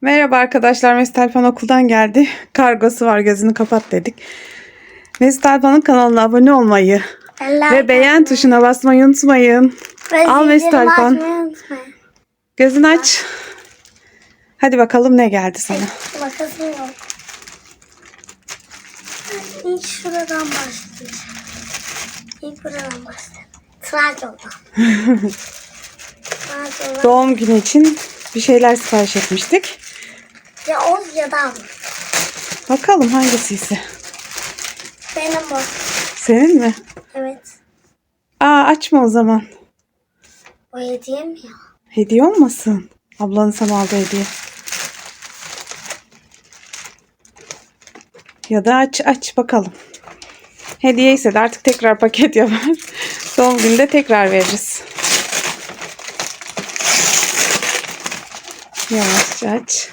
Merhaba arkadaşlar. Mesut Alpan okuldan geldi. Kargosu var gözünü kapat dedik. Mesut Alpan'ın kanalına abone olmayı ve beğen tuşuna basmayı unutmayın. Al Mesut Alpan. Gözünü aç. Hadi bakalım ne geldi sana. Makasım yok. İlk şuradan başlayacağım. İlk buradan başlayalım. Trabzon'dan. Trabzon'dan. Doğum günü için bir şeyler sipariş etmiştik. Ya Oz ya da. Bakalım hangisiyse. Benim bu. Senin mi? Evet. Aa açma o zaman. O hediye mi ya? Hediye olmasın. Ablanın sana aldığı hediye. Ya da aç aç bakalım. Hediye ise de artık tekrar paket yapar. Doğum gününde tekrar veririz. Yavaşça aç.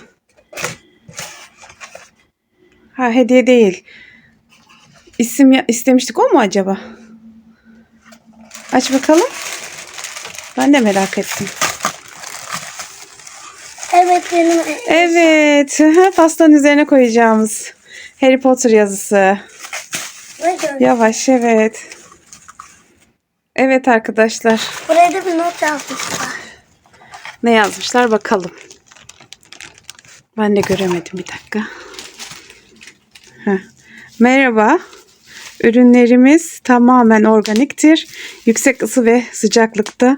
Ha hediye değil. İsim istemiştik o mu acaba? Aç bakalım. Ben de merak ettim. Evet benim. Evet. Pastanın üzerine koyacağımız Harry Potter yazısı. Yavaş evet. Evet arkadaşlar. Buraya da bir not yazmışlar. Ne yazmışlar bakalım. Ben de göremedim bir dakika. Heh. Merhaba. Ürünlerimiz tamamen organiktir. Yüksek ısı ve sıcaklıkta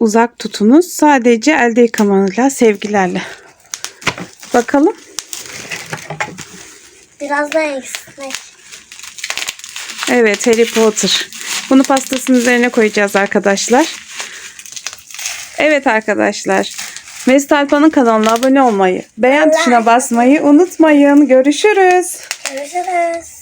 uzak tutunuz. Sadece elde yıkamayla, sevgilerle. Bakalım. Biraz daha eksiltmek. Evet Harry Potter. Bunu pastasının üzerine koyacağız arkadaşlar. Evet arkadaşlar. Mesut Alpan'ın kanalına abone olmayı, beğen tuşuna basmayı unutmayın. Görüşürüz. Görüşürüz.